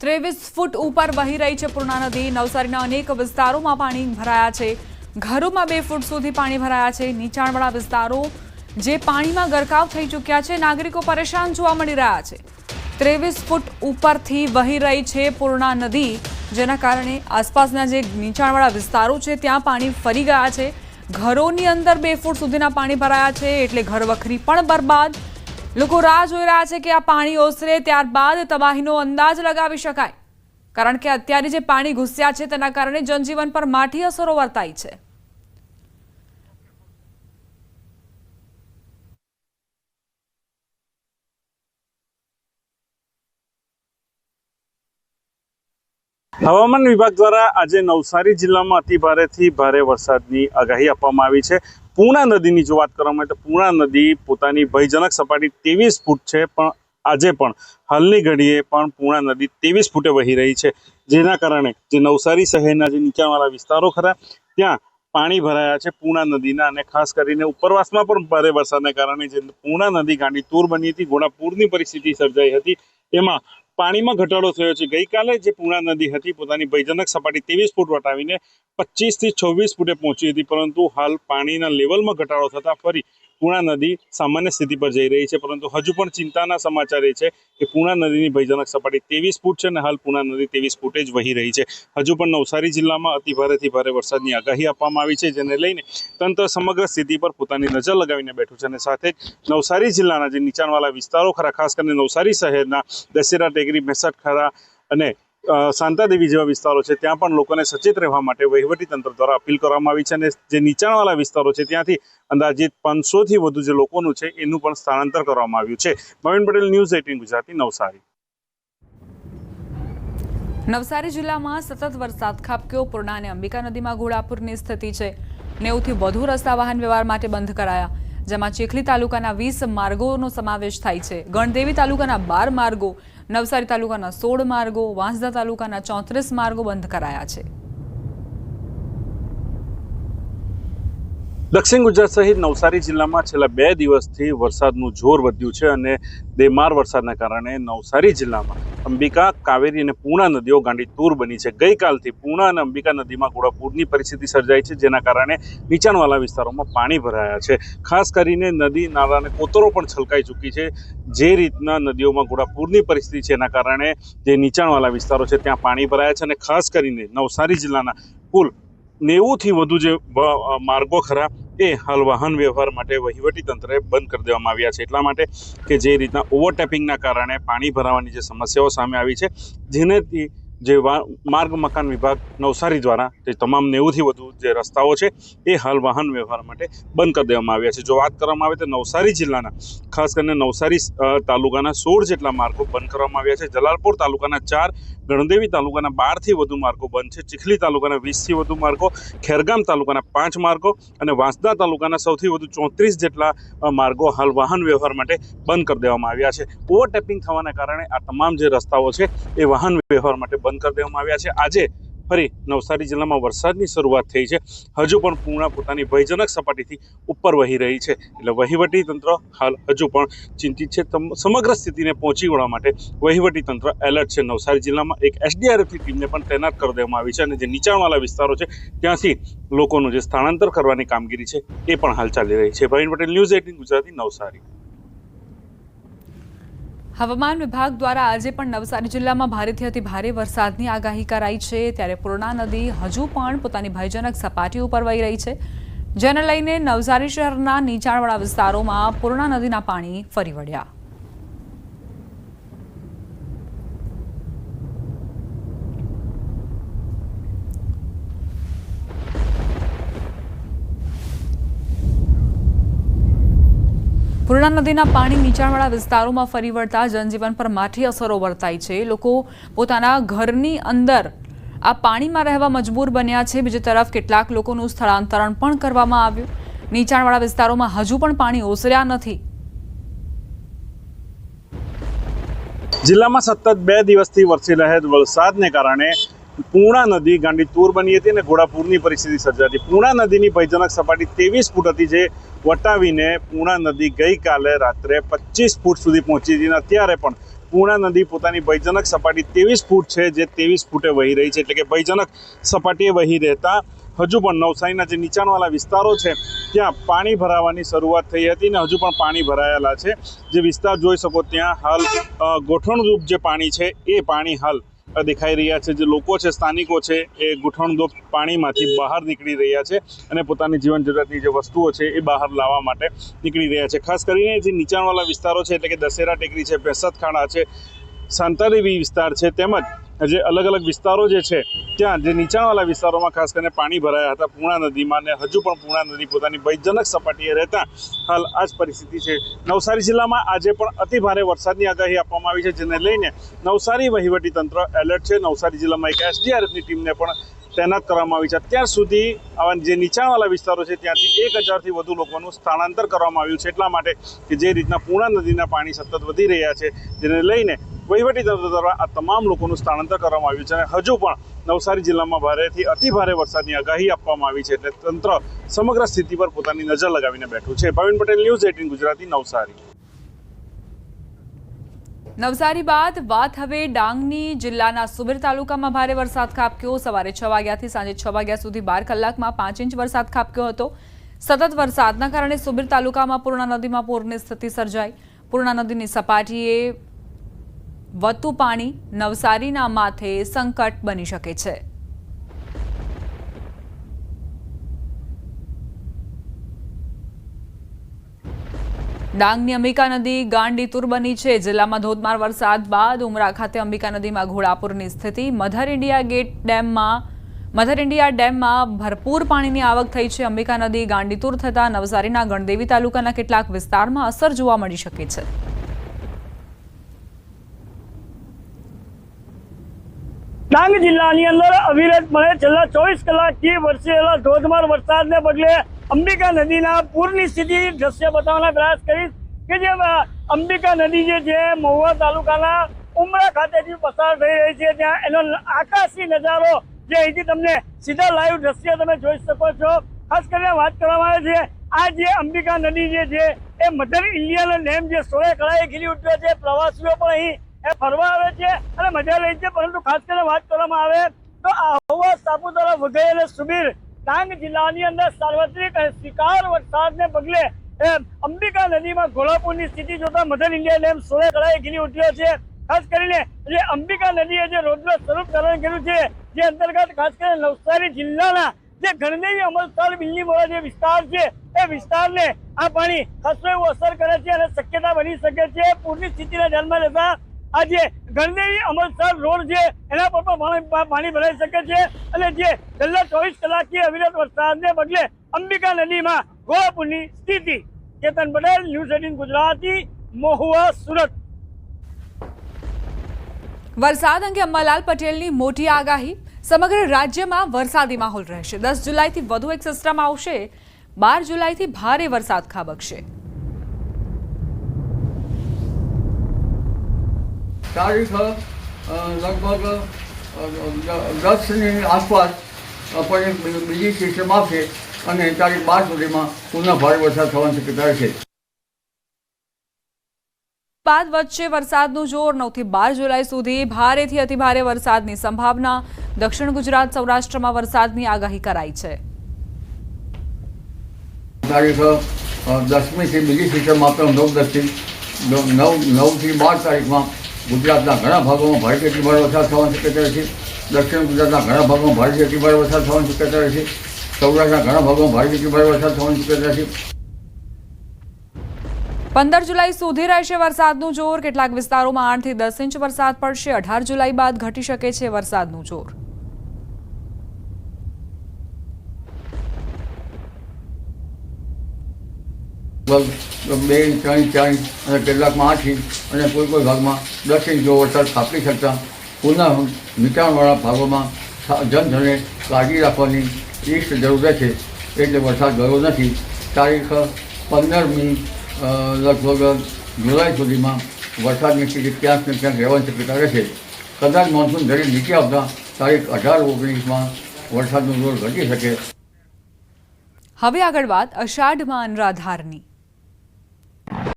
ત્રેવીસ ફૂટ ઉપર વહી રહી છે પૂર્ણા નદી. નવસારીના અનેક વિસ્તારોમાં પાણી ભરાયા છે. ઘરોમાં બે ફૂટ સુધી પાણી ભરાયા છે. નીચાણવાળા વિસ્તારો જે પાણીમાં ગરકાવ થઈ ચૂક્યા છે, નાગરિકો પરેશાન જોવા મળી રહ્યા છે. ત્રેવીસ ફૂટ ઉપરથી વહી રહી છે પૂર્ણા નદી, જેના કારણે આસપાસના જે નીચાણવાળા વિસ્તારો છે, ત્યાં પાણી ફરી ગયા છે. ઘરોની અંદર બે ફૂટ સુધીના પાણી ભરાયા છે, એટલે ઘર વખરી પણ બરબાદ. લોકો રાહ જોઈ રહ્યા છે કે આ પાણી ઓસરે ત્યારબાદ તબાહીનો અંદાજ લગાવી શકાય. કારણ કે અત્યારે જે પાણી ઘૂસ્યા છે તેના કારણે જનજીવન પર માઠી અસરો વર્તાઈ છે. હવામાન વિભાગ દ્વારા આજે નવસારી જિલ્લામાં અતિભારેથી ભારે વરસાદની આગાહી આપવામાં આવી છે. પૂર્ણા નદીની જો વાત કરવામાં આવે તો પૂર્ણા નદી પોતાની ભયજનક સપાટી ત્રેવીસ ફૂટ છે, પણ આજે પણ હાલની ઘડીએ પણ પૂર્ણા નદી ત્રેવીસ ફૂટે વહી રહી છે. જેના કારણે જે નવસારી શહેરના જે નીચાણવાળા વિસ્તારો ખરા, ત્યાં પાણી ભરાયા છે પૂર્ણા નદીના અને ખાસ કરીને ઉપરવાસમાં પણ ભારે વરસાદને કારણે જે પૂર્ણા નદી ગાંડી તૂર બની હતી, ઘોડાપૂરની પરિસ્થિતિ સર્જાઈ હતી. એમાં પાણીમાં ઘટાડો થયો છે. ગઈકાલે જે પૂર્ણા નદી હતી, પોતાની ભયજનક સપાટી ત્રેવીસ ફૂટ વટાવીને પચીસથી છવ્વીસ ફૂટે પહોંચી હતી, પરંતુ હાલ પાણીના લેવલમાં ઘટાડો થતાં ફરી પૂર્ણા નદી સામાન્ય સ્થિતિ પર જઈ રહી છે, પરંતુ હજુ પણ ચિંતાના સમાચાર એ છે કે પૂર્ણા નદીની ભયજનક સપાટી ત્રેવીસ ફૂટ છે અને હાલ પૂર્ણા નદી ત્રેવીસ ફૂટે જ વહી રહી છે. હજુ પણ નવસારી જિલ્લામાં અતિ ભારેથી ભારે વરસાદની આગાહી આપવામાં આવી છે, જેને લઈને તંત્ર સમગ્ર સ્થિતિ પર પોતાની નજર લગાવીને બેઠું છે અને સાથે જ નવસારી જિલ્લાના જે નીચાણવાળા વિસ્તારો, ખરા ખાસ કરીને નવસારી શહેરના દશેરા ટેકરી મેસટ ખરા અને શાંતાદેવી જેવા વિસ્તારો છે, ત્યાં પણ લોકોને સચેત રહેવા માટે વહીવટી તંત્ર દ્વારા અપીલ કરવામાં આવી છે અને જે નીચાણવાળા વિસ્તારો છે, ત્યાંથી અંદાજિત પાંચસોથી વધુ જે લોકોનું છે, એનું પણ સ્થળાંતર કરવામાં આવ્યું છે. Mavin Patel, news eighteen Gujarati, Navsari. Navsari જિલ્લામાં સતત વરસાદ ખાબક્યો. પૂર્ણા અને અંબિકા નદીમાં ઘોડાપુરની સ્થિતિ છે. નેવુંથી વધુ રસ્તા વાહન વ્યવહાર માટે બંધ કરાયા. જેમાં ચીખલી તાલુકાના વીસ માર્ગોનો સમાવેશ થાય છે. ગણદેવી તાલુકાના બાર માર્ગો, નવસારી તાલુકાના સોળ માર્ગો, વાંસદા તાલુકાના ચોત્રીસ માર્ગો બંધ કરાયા છે. દક્ષિણ ગુજરાત સહિત નવસારી જિલ્લામાં છેલ્લા બે દિવસથી વરસાદનું જોર વધ્યું છે અને બેમાર વરસાદના કારણે નવસારી જિલ્લામાં અંબિકા કાવેરી અને પૂર્ણા નદીઓ ગાંડી તૂર બની છે. ગઈકાલથી પૂર્ણા અને અંબિકા નદીમાં ઘોડાપૂરની પરિસ્થિતિ સર્જાઈ છે, જેના કારણે નીચાણવાળા વિસ્તારોમાં પાણી ભરાયા છે. ખાસ કરીને નદી, નાળા અને કોતરો પણ છલકાઈ ચૂકી છે. જે રીતના નદીઓમાં ઘોડાપૂરની પરિસ્થિતિ છે, એના કારણે જે નીચાણવાળા વિસ્તારો છે, ત્યાં પાણી ભરાયા છે અને ખાસ કરીને નવસારી જિલ્લાના કુલ નેવુંથી વધુ જે માર્ગો ખરા એ હાલ વાહન વ્યવહાર માટે વહીવટી તંત્રએ બંધ કરી દેવામાં આવ્યા છે. એટલા માટે કે જે રીતના ઓવરટેપિંગના કારણે પાણી ભરાવાની જે સમસ્યાઓ સામે આવી છે, જેનેથી જે માર્ગ મકાન વિભાગ નવસારી દ્વારા જે તમામ નેવુંથી વધુ જે રસ્તાઓ છે, એ હાલ વાહન વ્યવહાર માટે બંધ કરી દેવામાં આવ્યા છે. જો વાત કરવામાં આવે તો નવસારી જિલ્લાના, ખાસ કરીને નવસારી તાલુકાના સોળ જેટલા માર્ગો બંધ કરવામાં આવ્યા છે. જલાલપુર તાલુકાના ચાર, ગણદેવી તાલુકાના બારથી વધુ માર્ગો બંધ છે. ચીખલી તાલુકાના વીસથી વધુ માર્ગો, ખેરગામ તાલુકાના પાંચ માર્ગો અને વાંસદા તાલુકાના સૌથી વધુ ચોત્રીસ જેટલા માર્ગો હાલ વાહન વ્યવહાર માટે બંધ કરી દેવામાં આવ્યા છે. ઓવરટેપિંગ થવાના કારણે આ તમામ જે રસ્તાઓ છે, એ વાહન વ્યવહાર માટે બંધ કરી દેવામાં આવ્યા છે. આજે ફરી નવસારી જિલ્લામાં વરસાદની શરૂઆત થઈ છે. હજુ પણ પૂર્ણા પોતાની ભયજનક સપાટીથી ઉપર વહી રહી છે. એટલે વહીવટી તંત્ર હાલ હજુ પણ ચિંતિત છે. સમગ્ર સ્થિતિને પહોંચી વળવા માટે વહીવટી તંત્ર એલર્ટ છે. નવસારી જિલ્લામાં એક એસડીઆરએફની ટીમને પણ તૈનાત કરી દેવામાં આવી છે અને જે નીચાણવાળા વિસ્તારો છે, ત્યાંથી લોકોનું જે સ્થળાંતર કરવાની કામગીરી છે, એ પણ હાલ ચાલી રહી છે. Bhavin Patel, news eighteen Gujarati, Navsari. હવામાન વિભાગ દ્વારા આજે પણ નવસારી જિલ્લામાં ભારેથી અતિ ભારે વરસાદની આગાહી કરાઈ છે. ત્યારે પૂર્ણા નદી હજુ પણ પોતાની ભયજનક સપાટી ઉપર વહી રહી છે. જેને લઈને નવસારી શહેરના નીચાણવાળા વિસ્તારોમાં પૂર્ણા નદીના પાણી ફરી વળ્યા. પૂર્ણા નદીના પાણી નીચાણવાળા વિસ્તારોમાં ફરી વળતા જનજીવન પર માઠી અસરો વર્તાઈ છે. લોકો પોતાના ઘરની અંદર આ પાણીમાં રહેવા મજબૂર બન્યા છે. બીજી તરફ કેટલાક લોકોનું સ્થળાંતરણ પણ કરવામાં આવ્યું. નીચાણવાળા વિસ્તારોમાં હજુ પણ પાણી ઓસર્યા નથી. જિલ્લામાં સતત બે દિવસથી વરસી રહેલ વરસાદને કારણે પૂર્ણા નદી ગાંડી તૂર બની હતી અને ઘોડાપુરની પરિસ્થિતિ સર્જાતી. પૂર્ણા નદીની ભયજનક સપાટી ત્રેવીસ ફૂટ હતી જે વટાવીને પૂર્ણા નદી ગઈકાલે રાત્રે પચીસ ફૂટ સુધી પહોંચી હતી અને અત્યારે પણ પૂર્ણા નદી પોતાની ભયજનક સપાટી ત્રેવીસ ફૂટ છે જે ત્રેવીસ ફૂટે વહી રહી છે એટલે કે ભયજનક સપાટીએ વહી રહેતા હજુ પણ નવસારીના જે નીચાણવાળા વિસ્તારો છે, ત્યાં પાણી ભરાવાની શરૂઆત થઈ હતી ને હજુ પણ પાણી ભરાયેલા છે. જે વિસ્તાર જોઈ શકો ત્યાં હાલ ગોઠણરૂપ જે પાણી છે એ પાણી હાલ દેખાઈ રહ્યા છે. જે લોકો છે, સ્થાનિકો છે, એ ગુઠણદોપ પાણીમાંથી બહાર નીકળી રહ્યા છે અને પોતાની જીવન જરૂરિયાતની જે વસ્તુઓ છે, એ બહાર લાવવા માટે નીકળી રહ્યા છે. ખાસ કરીને જે નીચાણવાળા વિસ્તારો છે, એટલે કે દશેરા ટેકરી છે પેસતખાડા છે, સાંતાદેવી વિસ્તાર છે, તેમજ જે અલગ અલગ વિસ્તારો જે છે, ત્યાં જે નીચાણવાળા વિસ્તારોમાં ખાસ કરીને પાણી ભરાયા હતા પૂર્ણા નદીમાં ને હજુ પણ પૂર્ણા નદી પોતાની ભયજનક સપાટીએ રહેતા હાલ આ જ પરિસ્થિતિ છે. નવસારી જિલ્લામાં આજે પણ અતિ ભારે વરસાદની આગાહી આપવામાં આવી છે, જેને લઈને નવસારી વહીવટી તંત્ર એલર્ટ છે. નવસારી જિલ્લામાં એક એસડીઆરએફની ટીમને પણ તૈનાત કરવામાં આવી છે. અત્યાર સુધી આવા જે નીચાણવાળા વિસ્તારો છે, ત્યાંથી એક હજારથી વધુ લોકોનું સ્થળાંતર કરવામાં આવ્યું છે. એટલા માટે કે જે રીતના પૂર્ણા નદીના પાણી સતત વધી રહ્યા છે, જેને લઈને વહીવટી તંત્ર દ્વારા આ તમામ લોકોનું સ્થળાંતર કરવામાં આવ્યું છે અને હજુ પણ નવસારી જિલ્લામાં ભારેથી અતિ ભારે વરસાદની આગાહી આપવામાં આવી છે એટલે તંત્ર સમગ્ર સ્થિતિ પર પોતાની નજર લગાવીને બેઠું છે. Bhavin Patel, news eighteen Gujarati, Navsari. Navsari બાદ વાત હવે ડાંગની જિલ્લાના સુબીર તાલુકામાં ભારે વરસાદ ખાબક્યો. સવારે છ વાગ્યાથી સાંજે છ વાગ્યા સુધી બાર કલાકમાં પાંચ ઇંચ વરસાદ ખાબક્યો હતો. સતત વરસાદના કારણે સુબીર તાલુકામાં પૂર્ણા નદીમાં પૂરની સ્થિતિ સર્જાઈ. પૂર્ણા નદીની સપાટીએ વધતું પાણી નવસારીના માથે સંકટ બની શકે છે. ડાંગની અંબિકા નદી ગાંડીતુર બની છે. જિલ્લામાં ધોધમાર વરસાદ બાદ ઉમરા ખાતે અંબિકા નદીમાં ઘોડાપુરની સ્થિતિ. મધર ઇન્ડિયા ગેટ ડેમમાં મધર ઇન્ડિયા ડેમમાં ભરપૂર પાણીની આવક થઈ છે. અંબિકા નદી ગાંડીતુર થતાં નવસારીના ગણદેવી તાલુકાના કેટલાક વિસ્તારમાં અસર જોવા મળી શકે છે. ડાંગ જિલ્લાની અંદર અવિરતપણે છેલ્લા ચોવીસ કલાકથી વરસેલા ધોધમાર વરસાદને પગલે અંબિકા નદીના પૂરની સ્થિતિ દ્રશ્ય બતાવવાના પ્રયાસ કરીશ કે જે અંબિકા નદી જે છે, મહુવા તાલુકાના ઉમરા ખાતેથી પસાર થઈ રહી છે. ત્યાં એનો આકાશી નજારો જે અહીંથી તમને સીધા લાઈવ દ્રશ્ય તમે જોઈ શકો છો. ખાસ કરીને વાત કરવામાં આવે છે, આ જે અંબિકા નદી જે છે, એ મધર ઇન્ડિયાનો ડેમ જે સોળે કળાએ ખીલી ઉઠ્યો છે. પ્રવાસીઓ પણ અહીં ફરવા આવે છે અને મજા લે છે, પરંતુ ખાસ કરીને વાત કરવામાં આવે તો આહવા, સાપુતારા, વઘઈ અને સુબીર ડાંગ જિલ્લાની અંદર સાર્વત્રિક શિકાર વરસાદને પગલે અંબિકા નદીમાં ઘોડાપુરની સ્થિતિ જોતા મધર ઇન્ડિયા ડેમ સોળે કળાએ ખીલી ઉઠ્યો છે. ખાસ કરીને જે અંબિકા નદીએ જે રોજનો સ્વરૂપ ધારણ કર્યું છે, જે અંતર્ગત ખાસ કરીને નવસારી જિલ્લાના જે ગણદેવી અમલસાર બિલ્લીમોરા જે વિસ્તાર છે, એ વિસ્તારને આ પાણી ખાસો એવું અસર કરે છે અને શક્યતા બની શકે છે. પૂરની સ્થિતિને ધ્યાનમાં લેતા આજે ગણદેવી અમલસર રોડ છે, એના પર પણ પાણી ભરાઈ શકે છે. અને જે છેલ્લા ચોવીસ કલાકથી અવિરત વરસાદને પગલે અંબિકા નદીમાં ઘોડાપુરની સ્થિતિ. Ketan Patel, news eighteen Gujarati, Mahuva, Surat. વરસાદ અંગે અંબાલાલ પટેલની મોટી આગાહી. સમગ્ર રાજ્યમાં વરસાદી માહોલ રહેશે. દસ જુલાઈથી વધુ એક સિસ્ટમ આવશે. બાર જુલાઈથી ભારે વરસાદ ખાબકશે. તારીખ લગભગ દસની આસપાસ પણ બીજી સિસ્ટમ આપશે અને તારીખ બાર સુધીમાં પુનઃ ભારે વરસાદ થવાની શક્યતા છે બાદ વચ્ચે વરસાદનું જોર નવથી બાર જુલાઈ સુધી ભારેથી અતિભારે વરસાદની સંભાવના. દક્ષિણ ગુજરાત સૌરાષ્ટ્રમાં વરસાદની આગાહી કરાઈ છે. તારીખ દસમીથી બીજી સિસ્ટમ આપણે નવ દસથી નવ- નવથી બાર તારીખમાં ગુજરાતના ઘણા ભાગોમાં ભારેથી ભારે વરસાદ થવાની શક્યતા છે. દક્ષિણ ગુજરાતના ઘણા ભાગોમાં ભારેથી ભારે વરસાદ થવાની શક્યતા છે. સૌરાષ્ટ્રના ઘણા ભાગોમાં ભારેથી ભારે વરસાદ થવાની શક્યતા છે. પંદર જુલાઈ સુધી રહેશે વરસાદનું જોર. કેટલાક વિસ્તારોમાં આઠથી દસ ઇંચ વરસાદ પડશે. અઢાર જુલાઈ બાદ ઘટી શકે છે વરસાદનું જોર. બે ઇંચ ત્રણ ઇંચ ચાર ઇંચ અને કેટલાકમાં આઠ ઇંચ અને કોઈ કોઈ ભાગમાં દસ ઇંચ જો વરસાદ ખાપી શકતા પુનઃ નીચાણવાળા ભાગોમાં જનધને કાળજી રાખવાની ઈષ્ટ જરૂર છે. એટલે વરસાદ ગયો નથી. તારીખ પંદરમી લગભગ જુલાઈ સુધીમાં વરસાદની સ્થિતિ ક્યાંક ને ક્યાંક રહેવાની શક્યતા રહેશે કદાચ મોન્સૂન ધરી નીચે આવતા તારીખ અઢાર ઓગણીસમાં વરસાદનું જોર ઘટી શકે. હવે આગળ વાત અષાઢમાં અનરાધારની.